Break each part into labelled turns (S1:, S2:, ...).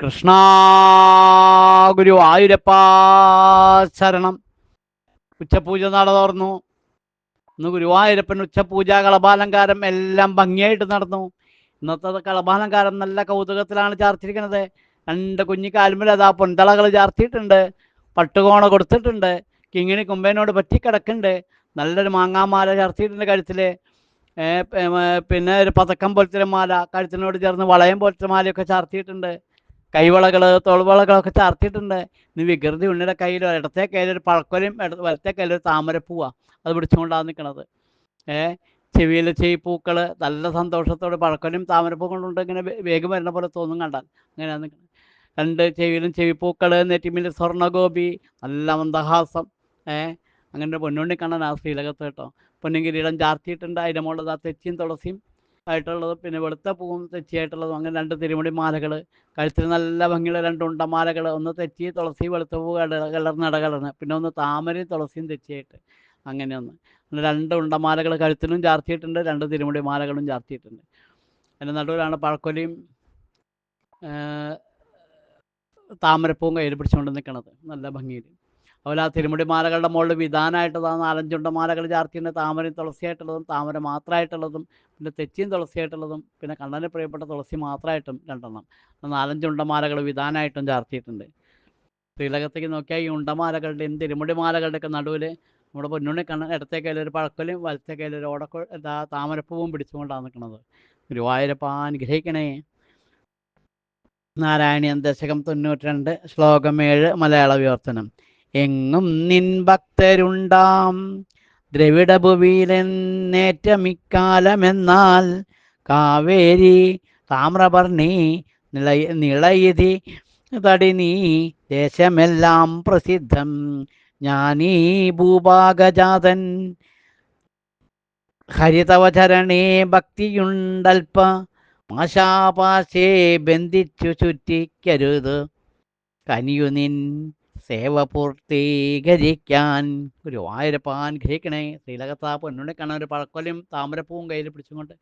S1: കൃഷ്ണ ഗുരു ആയുരപ്പ ശരണം. ഉച്ചപൂജ നട തുറന്നു. ഇന്ന് ഗുരുവായൂരപ്പൻ ഉച്ചപൂജ കളഭാലങ്കാരം എല്ലാം ഭംഗിയായിട്ട് നടന്നു. ഇന്നത്തെ കളഭാലങ്കാരം നല്ല കൗതുകത്തിലാണ് ചാർത്തിരിക്കുന്നത്. രണ്ട് കുഞ്ഞി അതാ പൊന്തളകൾ ചാർത്തിയിട്ടുണ്ട്. പട്ടുകോണ കൊടുത്തിട്ടുണ്ട്. കിങ്ങിണി കുമ്പേനോട് പറ്റിക്കിടക്കുന്നുണ്ട്. നല്ലൊരു മാങ്ങാമാല ചാർത്തിയിട്ടുണ്ട് കഴുത്തിൽ പിന്നെ ഒരു പതക്കം പോലത്തെ മാല കഴുത്തിനോട് ചേർന്ന് വളയം പോലത്തെ മാലയൊക്കെ ചാർത്തിയിട്ടുണ്ട്. കൈവളകൾ തോൾവളകളൊക്കെ ചാർത്തിയിട്ടുണ്ട്. ഇന്ന് വികൃതി ഉണ്ണിയുടെ കയ്യിൽ ഇടത്തെ കയ്യിൽ ഒരു പഴക്കൊലയും വലത്തെ കയ്യിൽ ഒരു താമരപ്പൂവാ അത് പിടിച്ചുകൊണ്ടാണ് നിൽക്കുന്നത് ഏഹ് ചെവിയിൽ ചെവിപ്പൂക്കൾ നല്ല സന്തോഷത്തോടെ പഴക്കൊലയും താമരപ്പൂ കൊണ്ടുണ്ട് ഇങ്ങനെ വേഗം വരുന്ന പോലെ തോന്നും കണ്ടാൽ. അങ്ങനെയാണ് നിൽക്കുന്നത് രണ്ട് ചെവിയിലും ചെവിപ്പൂക്കൾ നെറ്റിമിൽ സ്വർണഗോപി നല്ല മന്ദഹാസം ഏഹ് അങ്ങനെ പൊന്നുണ്ണി കണ്ണൻ ആ ശ്രീലകത്ത് കേട്ടോ. പൊന്നും കിരീടം ചാർത്തിയിട്ടുണ്ട്. അതിന്റെ മുകളിൽ ആ തെച്ചിയും തുളസിയും. ആയിട്ടുള്ളത്. പിന്നെ വെളുത്ത പൂവും തെച്ചിയായിട്ടുള്ളതും അങ്ങനെ രണ്ട് തിരുമുടി മാലകൾ കഴുത്തിൽ നല്ല ഭംഗിയുള്ള രണ്ട് ഉണ്ടമാലകൾ ഒന്ന് തെച്ചി തുളസി വെളുത്ത പൂ കലർന്ന് ഇടകലർന്ന് പിന്നെ ഒന്ന് താമരയും തുളസിയും തെച്ചിയായിട്ട് അങ്ങനെ ഒന്ന്. രണ്ട് ഉണ്ടമാലകൾ കഴുത്തിനും ചാർത്തിയിട്ടുണ്ട് രണ്ട് തിരുമുടി മാലകളും ചാർത്തിയിട്ടുണ്ട്. അതിന്റെ നടുവിലാണ് പഴക്കൊലിയും താമരപ്പൂവും കയ്യിൽ പിടിച്ചുകൊണ്ട് നിൽക്കുന്നത് നല്ല ഭംഗിയിൽ. അതുപോലെ ആ തിരുമുടി മാലകളുടെ മുകളിൽ വിധാനമായിട്ടുള്ള നാലഞ്ചുണ്ട മാലകൾ ചാർത്തിയുണ്ട്. താമരയും തുളസിയായിട്ടുള്ളതും താമര മാത്രമായിട്ടുള്ളതും പിന്നെ തെച്ചിയും തുളസിയായിട്ടുള്ളതും പിന്നെ കണ്ണന് പ്രിയപ്പെട്ട തുളസി മാത്രമായിട്ടും രണ്ടെണ്ണം. നാലഞ്ചുണ്ട മാലകൾ വിധാനമായിട്ടും ചാർത്തിയിട്ടുണ്ട്. ശ്രീലകത്തേക്ക് നോക്കിയാൽ ഈ ഉണ്ടമാലകളുടെയും തിരുമുടി മാലകളുടെയൊക്കെ നടുവിൽ നമ്മുടെ പൊന്നുണ്ണി കണ്ണൻ ഇടത്തെ കയ്യിൽ ഒരു പഴക്കലും വലത്തെ കയ്യിൽ ഒരു ഓടക്കൊ താമരപ്പൂവും പിടിച്ചുകൊണ്ടാണ് നിൽക്കുന്നത്. ഗുരുവായൂരപ്പ അനുഗ്രഹിക്കണേ. നാരായണീയം ദശകം തൊണ്ണൂറ്റിരണ്ട് ശ്ലോകം ഏഴ് മലയാള വിവർത്തനം. എങ്ങും നിൻ ഭക്തരുണ്ടാം. ദ്രവിഡഭുവിയിലെന്നേറ്റമിക്കാലമെന്നാൽ കാവേരി താമ്രപർണി നിളയ നിളയിതി തടി നീ ദേശമെല്ലാം പ്രസിദ്ധം. ഞാനീ ഭൂഭാഗജാതൻ. ഹരിതവചരണേ ഭക്തിയുണ്ടൽപ്പ മാശാപാശേ ബന്ധിച്ചു ചുറ്റിക്കരുത്. കനിയു നിൻ സേവ പൂർത്തീകരിക്കാൻ. ഒരു ആയിരപ്പാൻ ഗ്രഹിക്കണേ. ശ്രീലകത്താ പൊന്നുണ്ണി കാണാൻ ഒരു പഴക്കൊലയും താമരപ്പൂവും കയ്യിൽ പിടിച്ചുകൊണ്ട്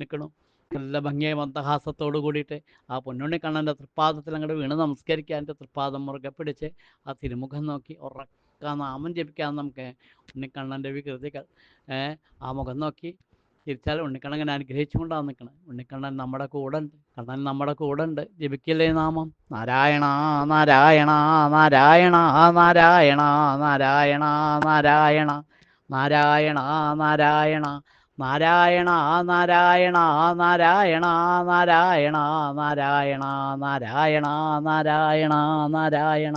S1: നിൽക്കണു നല്ല ഭംഗിയായ മന്ദഹാസത്തോട് കൂടിയിട്ട് ആ പൊന്നുണ്ണി കണ്ണന്റെ തൃപ്പാദത്തിൽ അങ്ങോട്ട് വീണ് നമസ്കരിക്കാൻ എന്റെ തൃപ്പാദം മുറുകെ പിടിച്ച് ആ തിരുമുഖം നോക്കി ഉറക്ക നാമം ജപിക്കാൻ നമുക്ക് ഉണ്ണിക്കണ്ണന്റെ വികൃതികൾ ആ മുഖം നോക്കി തിരിച്ചാൽ ഉണ്ണിക്കണ്ണൻ അനുഗ്രഹിച്ചുകൊണ്ടാണ് നിൽക്കണം ഉണ്ണിക്കണ്ണൻ നമ്മുടെ കൂടെ ഉണ്ട് കണ്ണൻ നമ്മുടെ കൂടെ ഉണ്ട് ജപിക്കല്ലേ നാമം നാരായണ നാരായണ നാരായണ നാരായണ നാരായണ നാരായണ നാരായണ നാരായണ നാരായണ നാരായണ നാരായണ നാരായണ നാരായണ നാരായണ നാരായണ നാരായണ